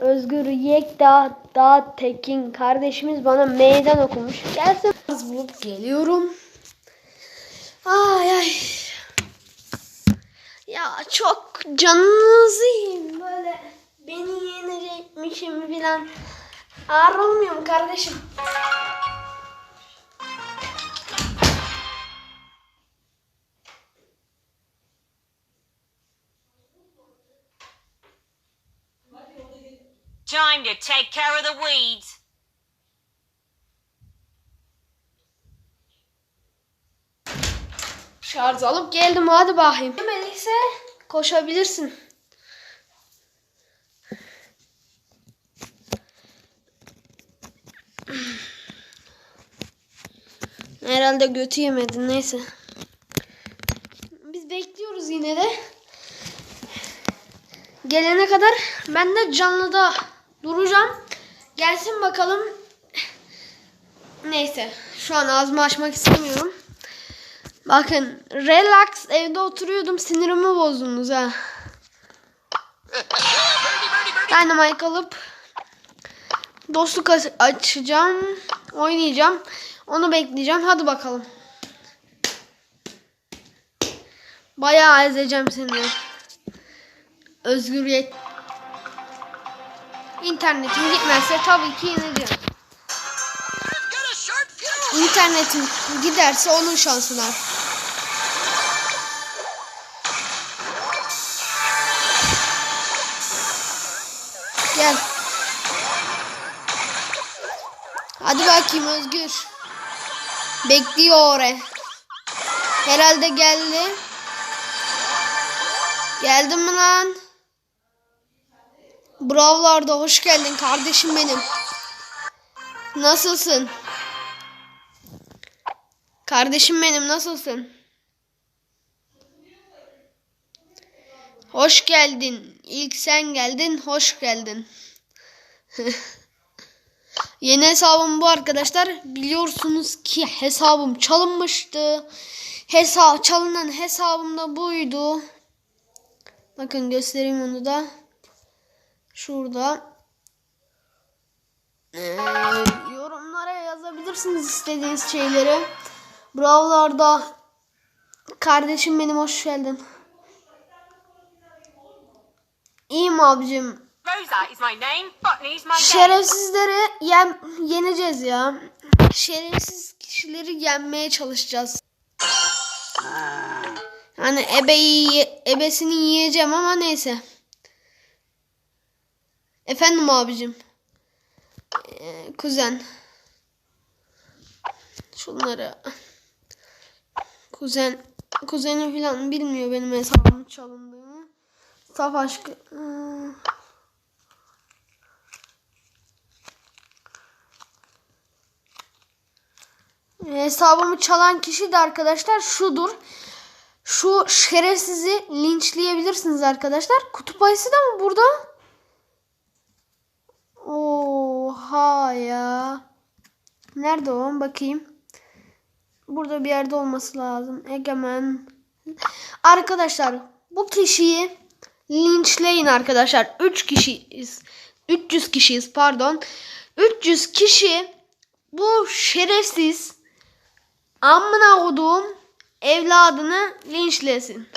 Özgür Yekdağ Dağ Tekin kardeşimiz bana meydan okumuş. Gelsin az bulup geliyorum. Ay ay. Ya çok canınızı yiyin böyle beni yenecekmişim filan. Ağır olmuyor mu kardeşim? To take care of the weeds. Şarj alıp geldim hadi bakayım. Demediyse koşabilirsin. Herhalde götü yemedin neyse. Biz bekliyoruz yine de. Gelene kadar ben de canlıda duracağım. Gelsin bakalım. Neyse şu an ağzımı açmak istemiyorum. Bakın relax evde oturuyordum sinirimi bozdunuz ha. Dynamite alıp dostluk aç- açacağım. Oynayacağım. Onu bekleyeceğim. Hadi bakalım. Bayağı ezeceğim seni. Özgüriyet. İnternetim gitmezse tabii ki yeneceğim. İnternetim giderse onun şansına. Gel. Hadi bakayım Özgür. Bekliyor oraya. Herhalde geldi. Geldin mi lan? Bravlarda hoş geldin kardeşim benim. Nasılsın? Kardeşim benim nasılsın? Hoş geldin. İlk sen geldin. Hoş geldin. Yeni hesabım bu arkadaşlar. Biliyorsunuz ki hesabım çalınmıştı. Hesap çalınan hesabım da buydu. Bakın göstereyim onu da. Şurada. Ee, yorumlara yazabilirsiniz istediğiniz şeyleri. Brawl'larda kardeşim benim hoş geldin. İyiyim abicim. Şerefsizleri yen yeneceğiz ya. Şerefsiz kişileri yenmeye çalışacağız. Hani ebeyi ebesini yiyeceğim ama neyse. Efendim abicim. Ee, kuzen. Şunları. Kuzen. Kuzenim falan bilmiyor benim hesabımın çalındığını. Saf aşkı. Hmm. Hesabımı çalan kişi de arkadaşlar şudur. Şu şerefsizi linçleyebilirsiniz arkadaşlar. Kutup ayısı da mı burada? Oha ya. Nerede o? Bakayım. Burada bir yerde olması lazım. Egemen. Arkadaşlar bu kişiyi linçleyin arkadaşlar. 3 kişiyiz. 300 kişiyiz pardon. 300 kişi bu şerefsiz amına koduğum evladını linçlesin.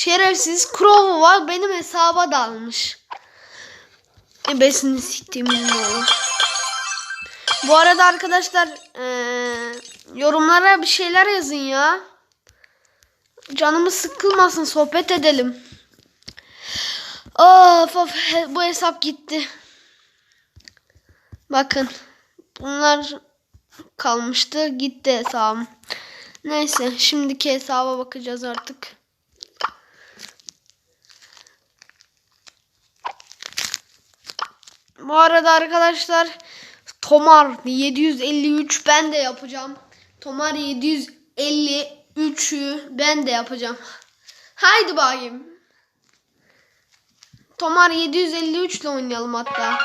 Şerefsiz Crow var benim hesaba dalmış. Ebesini siktiğimin oğlu. Bu arada arkadaşlar eee, yorumlara bir şeyler yazın ya. Canımız sıkılmasın sohbet edelim. Of of bu hesap gitti. Bakın bunlar kalmıştı gitti hesabım. Neyse şimdiki hesaba bakacağız artık. Bu arada arkadaşlar Tomar 753 ben de yapacağım. Tomar 753'ü ben de yapacağım. Haydi bakayım. Tomar 753 ile oynayalım hatta.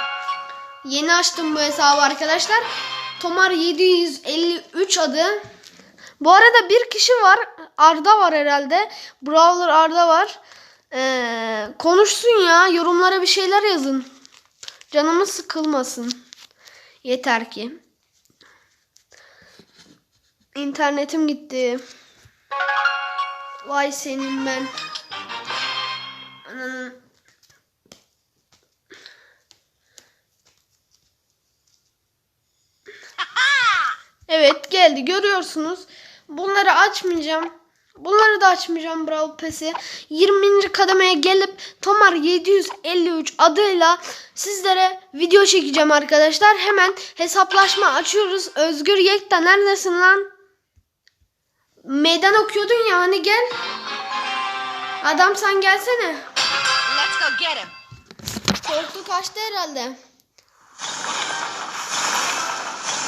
Yeni açtım bu hesabı arkadaşlar. Tomar 753 adı. Bu arada bir kişi var. Arda var herhalde. Brawler Arda var. Ee, konuşsun ya. Yorumlara bir şeyler yazın. Canımız sıkılmasın. Yeter ki. İnternetim gitti. Vay senin ben. Ananın. Evet geldi görüyorsunuz. Bunları açmayacağım. Bunları da açmayacağım Brawl Pass'i. 20. kademeye gelip Tomar 753 adıyla sizlere video çekeceğim arkadaşlar. Hemen hesaplaşma açıyoruz. Özgür Yekta neredesin lan? Meydan okuyordun ya hani gel. Adam sen gelsene. Let's go get him. Korktu kaçtı herhalde.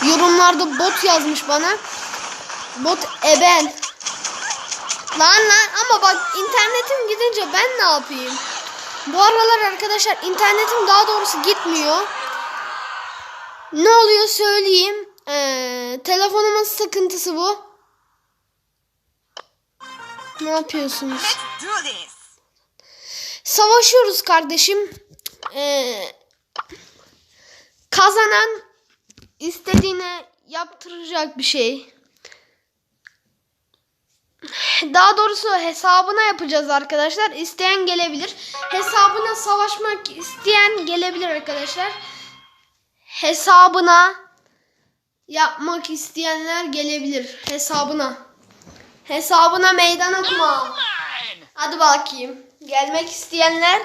Yorumlarda bot yazmış bana. Bot eben. Lan lan ama bak internetim gidince ben ne yapayım? Bu aralar arkadaşlar internetim daha doğrusu gitmiyor. Ne oluyor söyleyeyim. Ee, telefonumun sıkıntısı bu. Ne yapıyorsunuz? Savaşıyoruz kardeşim. Ee, kazanan istediğine yaptıracak bir şey. Daha doğrusu hesabına yapacağız arkadaşlar. İsteyen gelebilir. Hesabına savaşmak isteyen gelebilir arkadaşlar. Hesabına yapmak isteyenler gelebilir. Hesabına. Hesabına meydan okuma. Hadi bakayım. Gelmek isteyenler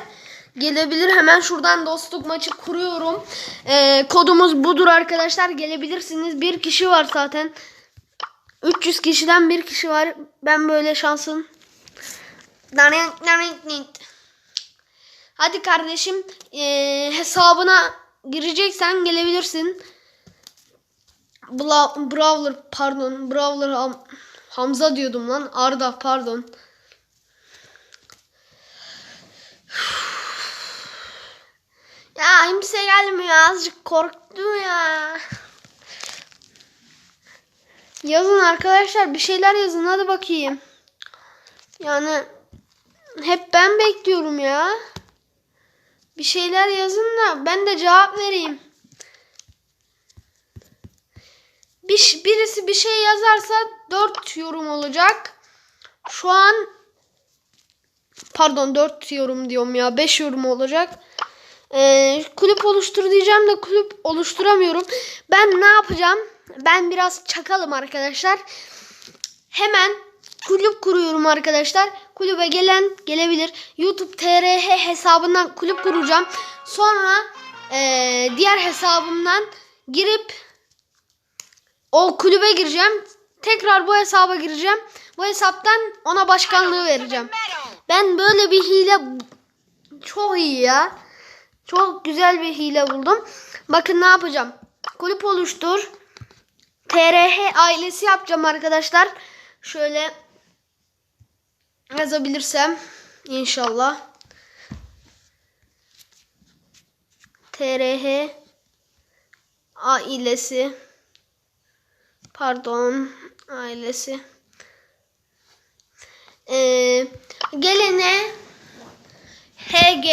gelebilir. Hemen şuradan dostluk maçı kuruyorum. Ee, kodumuz budur arkadaşlar. Gelebilirsiniz. Bir kişi var zaten. 300 kişiden bir kişi var. Ben böyle şansım. Hadi kardeşim ee, hesabına gireceksen gelebilirsin. Bla, Brawler pardon. Brawler Ham- Hamza diyordum lan. Arda pardon. Ya kimse gelmiyor. Azıcık korktum ya. Yazın arkadaşlar bir şeyler yazın hadi bakayım. Yani hep ben bekliyorum ya. Bir şeyler yazın da ben de cevap vereyim. Bir, birisi bir şey yazarsa 4 yorum olacak. Şu an pardon 4 yorum diyorum ya 5 yorum olacak. Ee, kulüp oluştur diyeceğim de kulüp oluşturamıyorum. Ben ne yapacağım? Ben biraz çakalım arkadaşlar. Hemen kulüp kuruyorum arkadaşlar. Kulübe gelen gelebilir. YouTube TRH hesabından kulüp kuracağım. Sonra ee, diğer hesabımdan girip o kulübe gireceğim. Tekrar bu hesaba gireceğim. Bu hesaptan ona başkanlığı vereceğim. Ben böyle bir hile çok iyi ya. Çok güzel bir hile buldum. Bakın ne yapacağım. Kulüp oluştur. TRH ailesi yapacağım arkadaşlar. Şöyle yazabilirsem inşallah. TRH ailesi pardon ailesi ee, gelene HG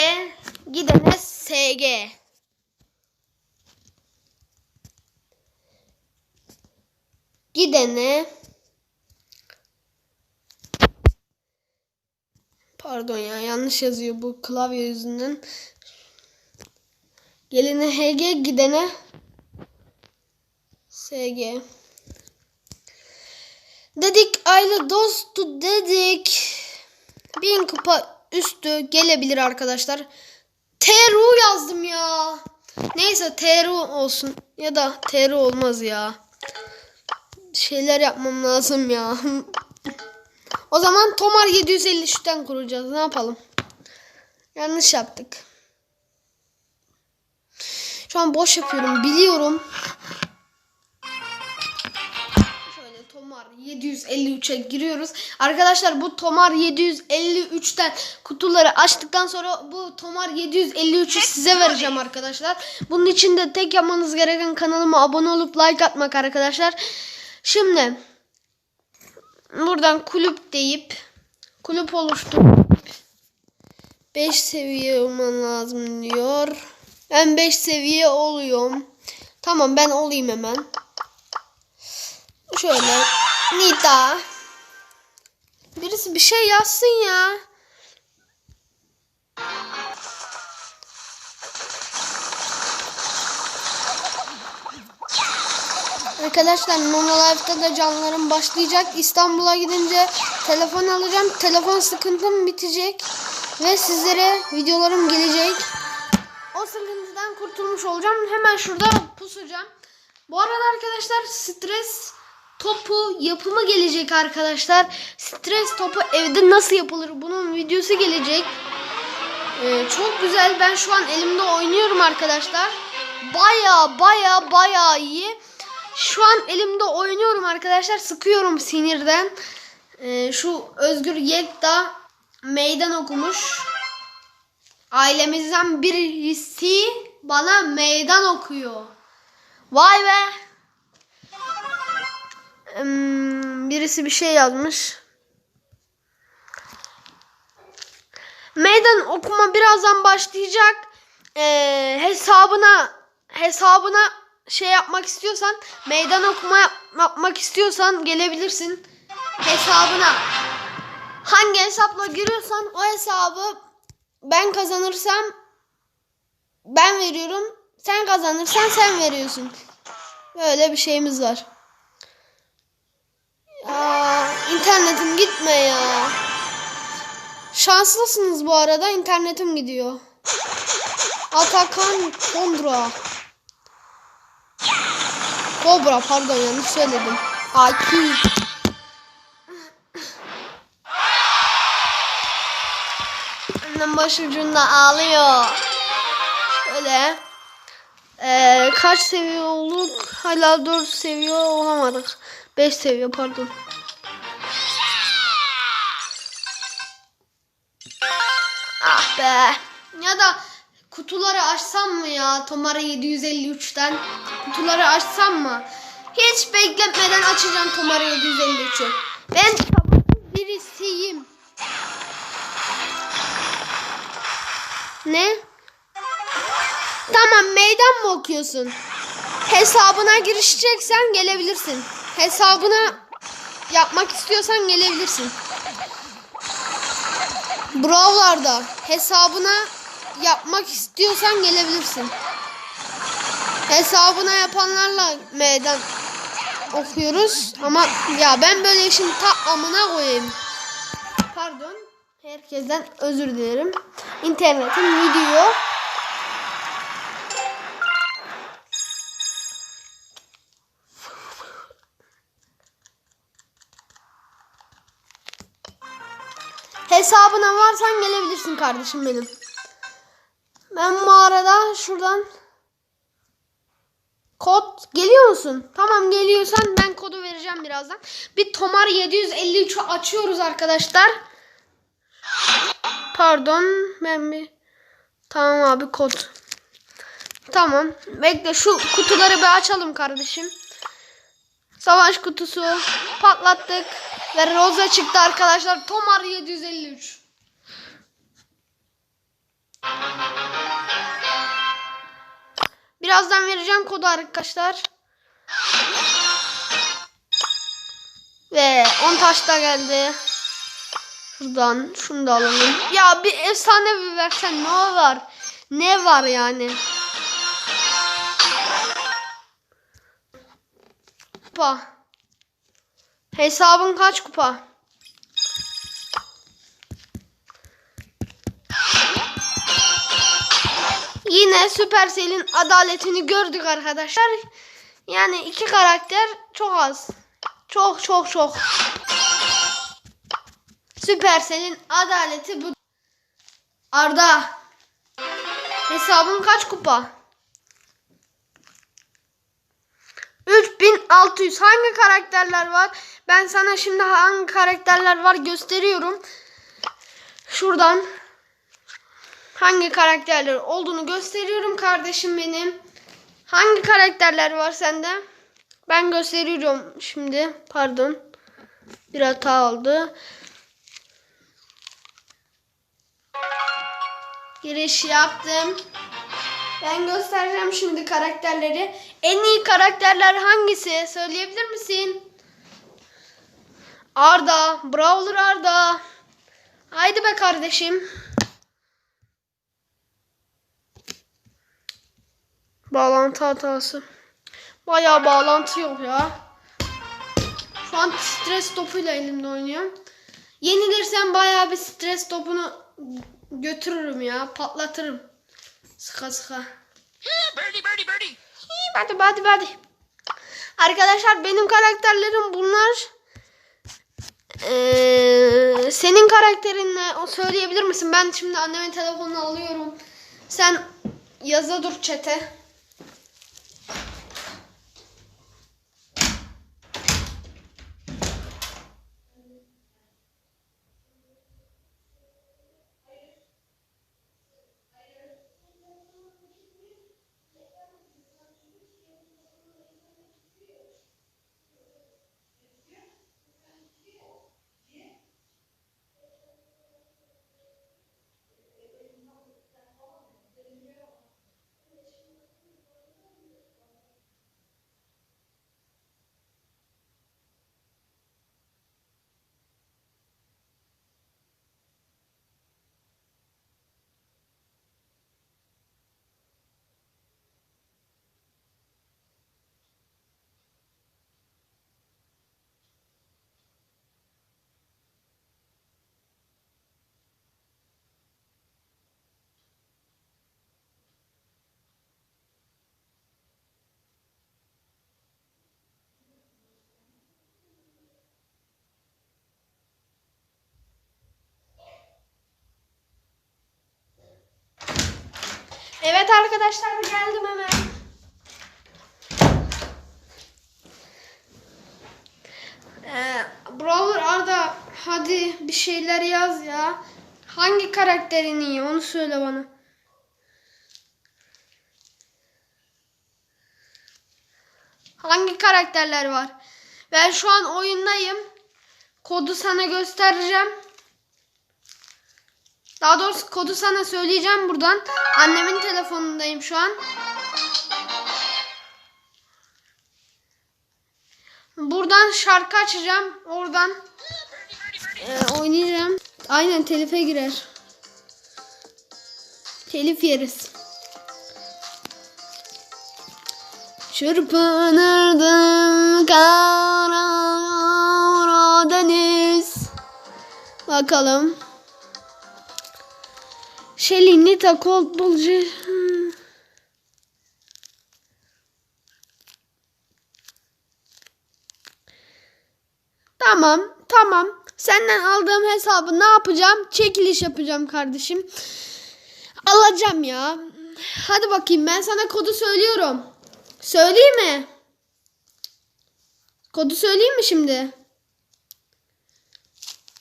gidene SG gidene. Pardon ya yanlış yazıyor bu klavye yüzünden. Gelene HG gidene SG dedik aile dostu dedik. Bin kupa üstü gelebilir arkadaşlar. Teru yazdım ya. Neyse Teru olsun ya da Teru olmaz ya şeyler yapmam lazım ya. o zaman Tomar 753'ten kuracağız. Ne yapalım? Yanlış yaptık. Şu an boş yapıyorum. Biliyorum. Şöyle Tomar 753'e giriyoruz. Arkadaşlar bu Tomar 753'ten kutuları açtıktan sonra bu Tomar 753'ü size vereceğim arkadaşlar. Bunun için de tek yapmanız gereken kanalıma abone olup like atmak arkadaşlar. Şimdi buradan kulüp deyip kulüp oluşturup 5 seviye olman lazım diyor. Ben 5 seviye oluyorum. Tamam ben olayım hemen. Şöyle Nita. Birisi bir şey yazsın ya. Arkadaşlar Nono Life'da da canlarım başlayacak. İstanbul'a gidince telefon alacağım. Telefon sıkıntım bitecek. Ve sizlere videolarım gelecek. O sıkıntıdan kurtulmuş olacağım. Hemen şurada pusacağım. Bu arada arkadaşlar stres topu yapımı gelecek arkadaşlar. Stres topu evde nasıl yapılır bunun videosu gelecek. Ee, çok güzel. Ben şu an elimde oynuyorum arkadaşlar. Baya baya baya iyi. Şu an elimde oynuyorum arkadaşlar. Sıkıyorum sinirden. Ee, şu Özgür Yekta meydan okumuş. Ailemizden birisi bana meydan okuyor. Vay be. Hmm, birisi bir şey yazmış. Meydan okuma birazdan başlayacak. Ee, hesabına hesabına şey yapmak istiyorsan, meydan okuma yap- yapmak istiyorsan gelebilirsin. Hesabına hangi hesapla giriyorsan o hesabı ben kazanırsam ben veriyorum. Sen kazanırsan sen veriyorsun. Böyle bir şeyimiz var. Ya internetim gitme ya. Şanslısınız bu arada internetim gidiyor. Atakan Kondra. Kobra pardon yanlış söyledim. Aki. Annem başucunda ağlıyor. Şöyle. Ee, kaç seviye olduk? Hala 4 seviye olamadık. 5 seviye pardon. Ah be. Ya da kutuları açsam mı ya? Tomara 753'ten. Kutuları açsam mı? Hiç bekletmeden açacağım Tomara 753'ü. Ben sabırsız birisiyim. Ne? Tamam meydan mı okuyorsun? Hesabına girişeceksen gelebilirsin. Hesabına yapmak istiyorsan gelebilirsin. Brawl'larda hesabına yapmak istiyorsan gelebilirsin. Hesabına yapanlarla meydan okuyoruz ama ya ben böyle işin ta amına koyayım. Pardon. Herkesten özür dilerim. İnternetim gidiyor. Hesabına varsan gelebilirsin kardeşim benim. Ben bu arada şuradan kod geliyor musun? Tamam geliyorsan ben kodu vereceğim birazdan. Bir Tomar 753'ü açıyoruz arkadaşlar. Pardon ben bir Tamam abi kod. Tamam. Bekle şu kutuları bir açalım kardeşim. Savaş kutusu patlattık ve Roza çıktı arkadaşlar. Tomar 753. Birazdan vereceğim kodu arkadaşlar. Ve 10 taş da geldi. Şuradan şunu da alalım. Ya bir efsane bir versen ne var? Ne var yani? Kupa. Hesabın kaç kupa? Yine Supercell'in adaletini gördük arkadaşlar. Yani iki karakter çok az. Çok çok çok. Supercell'in adaleti bu. Arda. Hesabın kaç kupa? 3600. Hangi karakterler var? Ben sana şimdi hangi karakterler var gösteriyorum. Şuradan hangi karakterler olduğunu gösteriyorum kardeşim benim. Hangi karakterler var sende? Ben gösteriyorum şimdi. Pardon. Bir hata oldu. Giriş yaptım. Ben göstereceğim şimdi karakterleri. En iyi karakterler hangisi? Söyleyebilir misin? Arda. Brawler Arda. Haydi be kardeşim. Bağlantı hatası. Bayağı bağlantı yok ya. Şu an stres topuyla elimde oynuyorum. Yenilirsem bayağı bir stres topunu götürürüm ya. Patlatırım. Sıka sıka. birdie, birdie, birdie. Hadi hadi hadi. Arkadaşlar benim karakterlerim bunlar. Ee, senin karakterinle o söyleyebilir misin? Ben şimdi annemin telefonunu alıyorum. Sen yaza dur çete. Evet arkadaşlar geldim hemen. Ee, Brawler Arda hadi bir şeyler yaz ya. Hangi karakterin iyi onu söyle bana. Hangi karakterler var? Ben şu an oyundayım. Kodu sana göstereceğim. Daha doğrusu kodu sana söyleyeceğim buradan. Annemin telefonundayım şu an. Buradan şarkı açacağım. Oradan e, oynayacağım. Aynen telife girer. Telif yeriz. Çırpınırdım kara deniz. Bakalım. Shelly, Nita, Colt. Hmm. Tamam, tamam. Senden aldığım hesabı ne yapacağım? Çekiliş yapacağım kardeşim. Alacağım ya. Hadi bakayım ben sana kodu söylüyorum. Söyleyeyim mi? Kodu söyleyeyim mi şimdi?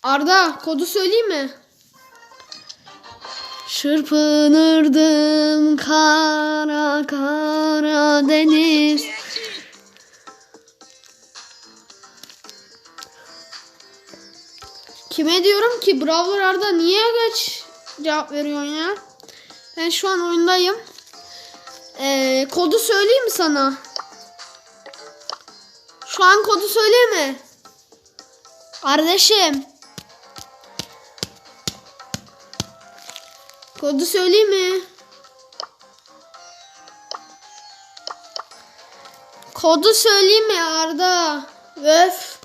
Arda kodu söyleyeyim mi? Çırpınırdım kara kara deniz. Kime diyorum ki Brawler Arda niye geç cevap veriyorsun ya? Ben şu an oyundayım. Ee, kodu söyleyeyim sana? Şu an kodu söyleyeyim mi? Kardeşim. Kodu söyleyeyim mi? Kodu söyleyeyim mi Arda? Öf.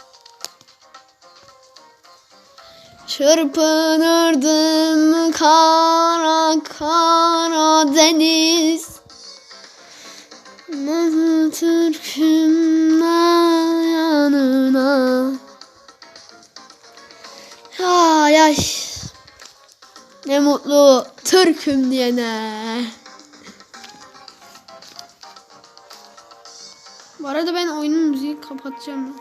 Çırpınırdım kara kara deniz. Nazı Türk'üm yanına. Ay ay. Ne mutlu Türk'üm diyene. Bu arada ben oyunun müziği kapatacağım.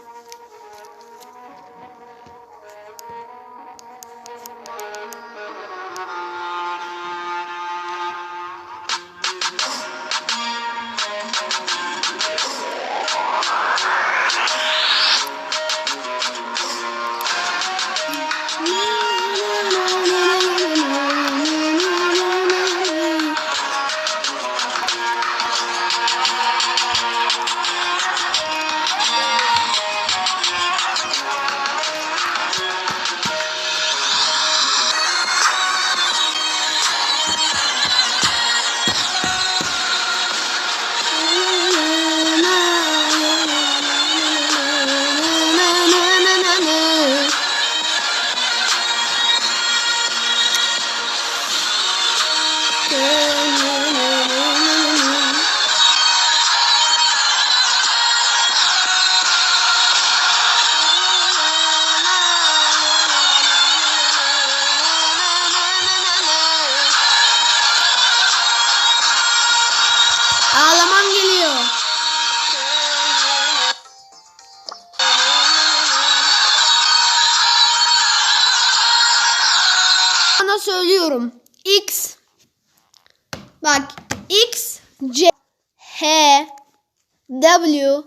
W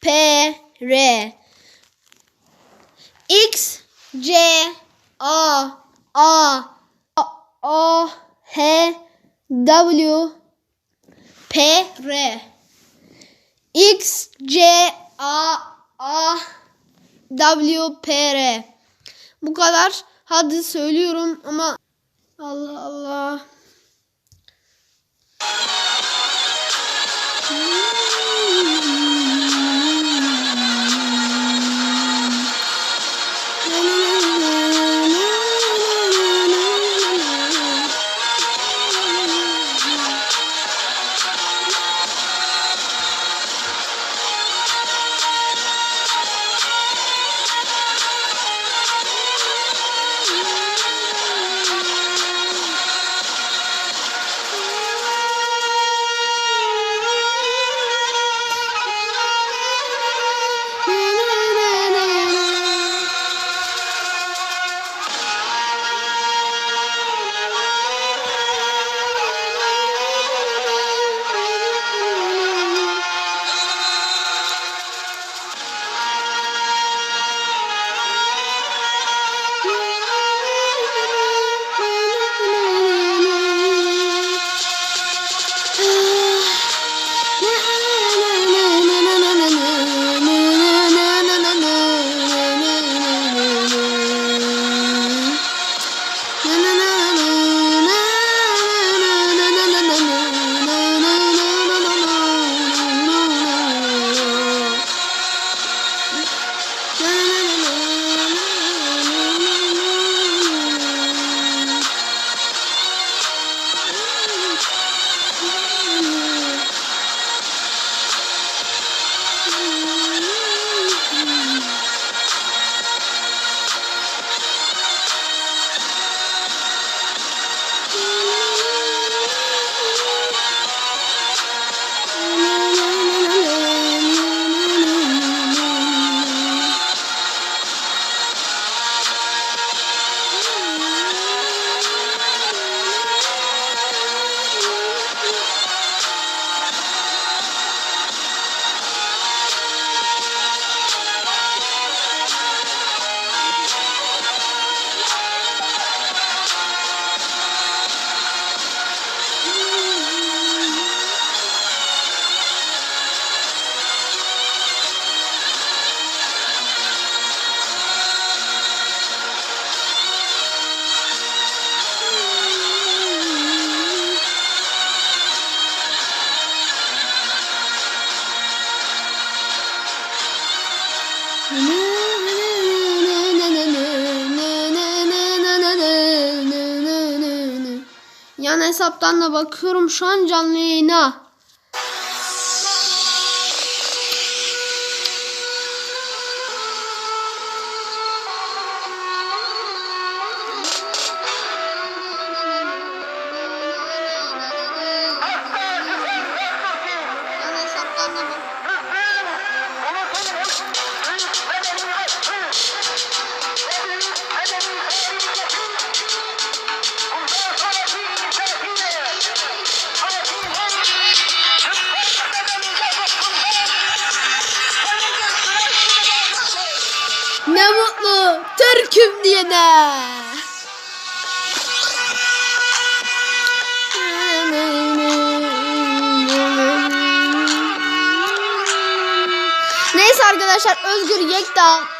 P R X C A A A H W P R X C A A W P R Bu kadar. Hadi söylüyorum ama Allah Allah. Yan hesaptan da bakıyorum şu an canlı yayına. Diyene. Neyse arkadaşlar Özgür Yekta